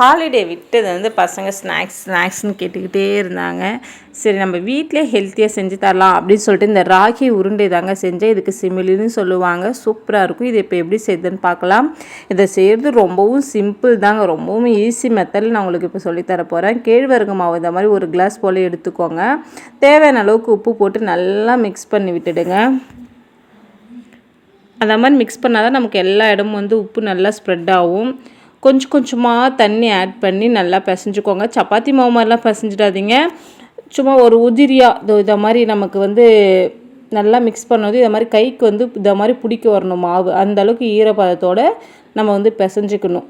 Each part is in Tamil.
ஹாலிடே விட்டது வந்து பசங்க ஸ்நாக்ஸ் ஸ்நாக்ஸ்னு கேட்டுக்கிட்டே இருந்தாங்க. சரி நம்ம வீட்டிலே ஹெல்த்தியாக செஞ்சு தரலாம் அப்படின்னு சொல்லிட்டு இந்த ராகி உருண்டை தாங்க செஞ்சேன். இதுக்கு சிமிலின்னு சொல்லுவாங்க. சூப்பராக இருக்கும். இது இப்போ எப்படி செய்யுதுன்னு பார்க்கலாம். இதை செய்கிறது ரொம்பவும் சிம்பிள் தாங்க. ரொம்பவும் ஈஸி மெத்தடில் நான் உங்களுக்கு இப்போ சொல்லித்தர போகிறேன் கேழ்வரகு மாவு இந்த மாதிரி ஒரு கிளாஸ் போல் எடுத்துக்கோங்க. தேவையான அளவுக்கு உப்பு போட்டு நல்லா மிக்ஸ் பண்ணி விட்டுடுங்க. அந்த மாதிரி மிக்ஸ் பண்ணால் தான் நமக்கு எல்லா இடமும் வந்து உப்பு நல்லா ஸ்ப்ரெட் ஆகும். கொஞ்சம் கொஞ்சமாக தண்ணி ஆட் பண்ணி நல்லா பிசைஞ்சுக்கோங்க. சப்பாத்தி மாவு மாதிரிலாம் பிசைஞ்சிடாதீங்க. சும்மா ஒரு உதிரியாக இதை மாதிரி நமக்கு வந்து நல்லா மிக்ஸ் பண்ணது இதை மாதிரி கைக்கு வந்து இதை மாதிரி பிடிக்க வரணும் மாவு. அந்தளவுக்கு ஈரப்பதத்தோடு நம்ம வந்து பிசைஞ்சிக்கணும்.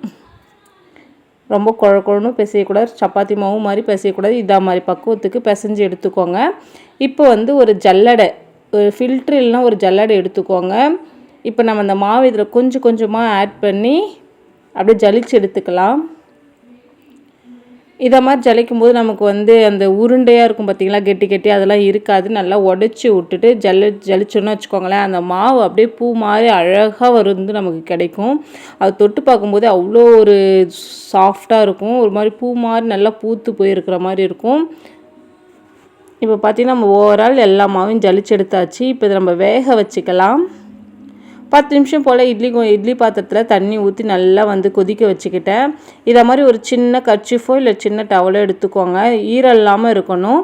ரொம்ப குழ குழன்னு பிசையக்கூடாது. சப்பாத்தி மாவு மாதிரி பிசையக்கூடாது. இதா மாதிரி பக்குவத்துக்கு பிசைஞ்சு எடுத்துக்கோங்க. இப்போ வந்து ஒரு ஜல்லடை ஒரு ஃபில்ட்ரு இல்லைனா ஒரு ஜல்லடை எடுத்துக்கோங்க. இப்போ நம்ம அந்த மாவு இதில் கொஞ்சம் கொஞ்சமாக ஆட் பண்ணி அப்படியே ஜலிச்சு எடுத்துக்கலாம். இதை மாதிரி ஜலிக்கும் போது நமக்கு வந்து அந்த உருண்டையாக இருக்கும் பார்த்திங்களா கெட்டி கெட்டி அதெல்லாம் இருக்காது. நல்லா உடச்சி விட்டுட்டு ஜல்லி ஜலிச்சோன்னு வச்சுக்கோங்களேன் அந்த மாவு அப்படியே பூ மாதிரி அழகாக வந்து நமக்கு கிடைக்கும். அது தொட்டு பார்க்கும்போது அவ்வளோ ஒரு சாஃப்டாக இருக்கும். ஒரு மாதிரி பூ மாதிரி நல்லா பூத்து போயிருக்கிற மாதிரி இருக்கும். இப்போ பார்த்திங்கன்னா நம்ம ஓவரால் எல்லா மாவையும் ஜலிச்சு எடுத்தாச்சு. இப்போ இதை நம்ம வேக வச்சுக்கலாம். பத்து நிமிஷம் போல் இட்லி இட்லி பாத்திரத்தில் தண்ணி ஊற்றி நல்லா வந்து கொதிக்க வச்சுக்கிட்டேன். இதை மாதிரி ஒரு சின்ன கர்ச்சிஃபோ இல்லை சின்ன டவலோ எடுத்துக்கோங்க. ஈரம் இல்லாமல் இருக்கணும்.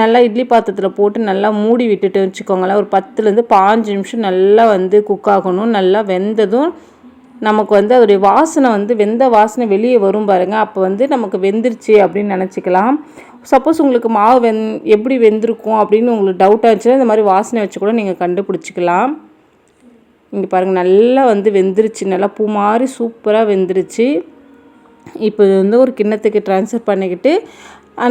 நல்லா இட்லி பாத்திரத்தில் போட்டு நல்லா மூடி விட்டுட்டு வச்சுக்கோங்களேன். ஒரு பத்துலேருந்து பாஞ்சு நிமிஷம் நல்லா வந்து குக் ஆகணும். நல்லா வெந்ததும் நமக்கு வந்து அதோடைய வாசனை வந்து வெந்த வாசனை வெளியே வரும் பாருங்கள் அப்போ வந்து நமக்கு வெந்துருச்சு அப்படின்னு நினச்சிக்கலாம். சப்போஸ் உங்களுக்கு மாவு வெந் எப்படி வெந்திருக்கும் அப்படின்னு உங்களுக்கு டவுட் ஆச்சுன்னா இந்த மாதிரி வாசனை வச்சு கூட நீங்கள் கண்டுபிடிச்சிக்கலாம். இங்கே பாருங்கள் நல்லா வந்து வெந்துருச்சு. நல்லா பூ மாதிரி சூப்பராக வெந்துருச்சு. இப்போ இது வந்து ஒரு கிண்ணத்துக்கு ட்ரான்ஸ்ஃபர் பண்ணிக்கிட்டு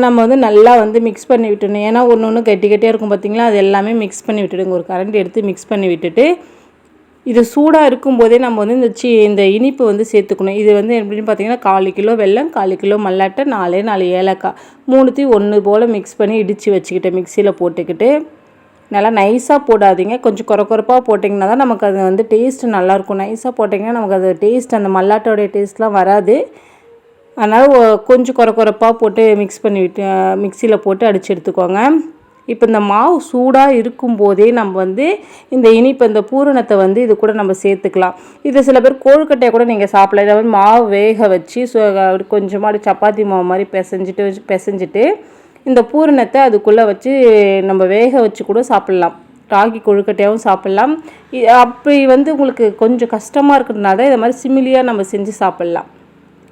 நம்ம வந்து நல்லா வந்து மிக்ஸ் பண்ணி விட்டுணும் ஏன்னா ஒன்று ஒன்று கட்டி கட்டியாக இருக்கும் பார்த்திங்களா அது எல்லாமே மிக்ஸ் பண்ணி விட்டுடுங்க. ஒரு கரண்ட் எடுத்து மிக்ஸ் பண்ணி விட்டுட்டு இது சூடாக இருக்கும்போதே நம்ம வந்து இந்த சி இந்த இனிப்பு வந்து சேர்த்துக்கணும். இது வந்து எப்படின்னு பார்த்தீங்கன்னா காலு கிலோ வெல்லம் காலு கிலோ மல்லாட்டை நாலே நாலு ஏலக்காய். மூணுத்தையும் ஒன்று போல் மிக்ஸ் பண்ணி இடித்து வச்சுக்கிட்டேன் மிக்சியில் போட்டுக்கிட்டு நல்லா நைஸாக போடாதீங்க. கொஞ்சம் குறை குறைப்பாக போட்டிங்கன்னா தான் நமக்கு அது வந்து டேஸ்ட்டு நல்லாயிருக்கும். நைஸாக போட்டிங்கன்னா நமக்கு அது டேஸ்ட் அந்த மல்லாட்டோடைய டேஸ்ட்லாம் வராது. அதனால் கொஞ்சம் குறை குறைப்பாக போட்டு மிக்ஸ் பண்ணி விட்டு மிக்சியில் போட்டு அடித்து எடுத்துக்கோங்க. இப்போ இந்த மாவு சூடாக இருக்கும்போதே நம்ம வந்து இந்த இனிப்பு இந்த பூரணத்தை வந்து இது கூட நம்ம சேர்த்துக்கலாம். இது சில பேர் கோழுக்கட்டையை கூட நீங்கள் சாப்பிடலாம். இதை வந்து மாவு வேக வச்சு கொஞ்சமாக சப்பாத்தி மாவு மாதிரி பிசைஞ்சிட்டு பிசைஞ்சிட்டு இந்த பூரணத்தை அதுக்குள்ளே வச்சு நம்ம வேக வச்சு கூட சாப்பிட்லாம். ராகி கொழுக்கட்டையாகவும் சாப்பிட்லாம். அப்படி வந்து உங்களுக்கு கொஞ்சம் கஷ்டமாக இருக்கிறதுனால இதை மாதிரி சிமிலியாக நம்ம செஞ்சு சாப்பிட்லாம்.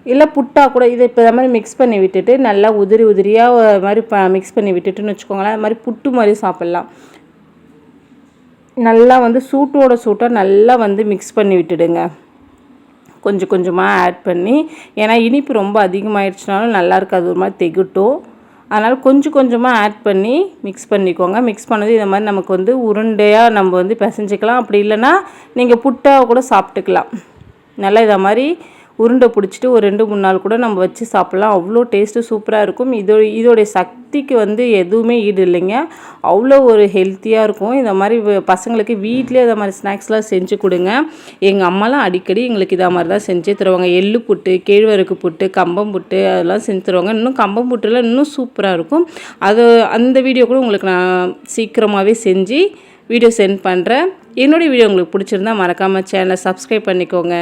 இல்லை புட்டா கூட இதை இப்போ இதை மாதிரி மிக்ஸ் பண்ணி விட்டுட்டு நல்லா உதிரி உதிரியாக மாதிரி ப மிக்ஸ் பண்ணி விட்டுட்டுன்னு வச்சுக்கோங்களேன். அது மாதிரி புட்டு மாதிரி சாப்பிட்லாம். நல்லா வந்து சூட்டோட சூட்டாக நல்லா வந்து மிக்ஸ் பண்ணி விட்டுடுங்க. கொஞ்சம் கொஞ்சமாக ஆட் பண்ணி ஏன்னா இனிப்பு ரொம்ப அதிகமாகிடுச்சுனாலும் நல்லா இருக்காது. ஒரு மாதிரி தெகுட்டும். அதனால் கொஞ்சம் கொஞ்சமாக ஆட் பண்ணி மிக்ஸ் பண்ணிக்கோங்க. மிக்ஸ் பண்ணது இந்த மாதிரி நமக்கு வந்து உருண்டையாக நம்ம வந்து பிசைஞ்சிக்கலாம். அப்படி இல்லைன்னா நீங்கள் புட்டாக கூட சாப்பிட்டுக்கலாம். நல்லா இதை மாதிரி உருண்டை பிடிச்சிட்டு ஒரு ரெண்டு மூணு நாள் கூட நம்ம வச்சு சாப்பிட்லாம். அவ்வளோ டேஸ்ட்டு சூப்பராக இருக்கும். இதோ இதோடைய சக் சக்திக்கு வந்து எதுவுமே ஈடு இல்லைங்க. அவ்வளோ ஒரு ஹெல்த்தியாக இருக்கும். இந்த மாதிரி பசங்களுக்கு வீட்டிலே இதை மாதிரி ஸ்நாக்ஸ்லாம் செஞ்சு கொடுங்க. எங்கள் அம்மாலாம் அடிக்கடி எங்களுக்கு இதை மாதிரி தான் செஞ்சு தருவாங்க. எள்ளு புட்டு கேழ்வரகு புட்டு கம்பம் புட்டு அதெல்லாம் செஞ்சு தருவாங்க. இன்னும் கம்பம் புட்டுலாம் இன்னும் சூப்பராக இருக்கும். அது அந்த வீடியோ கூட உங்களுக்கு நான் சீக்கிரமாகவே செஞ்சு வீடியோ சென்ட் பண்ணுறேன் என்னுடைய வீடியோ உங்களுக்கு பிடிச்சிருந்தா மறக்காமல் சேனலை சப்ஸ்கிரைப் பண்ணிக்கோங்க.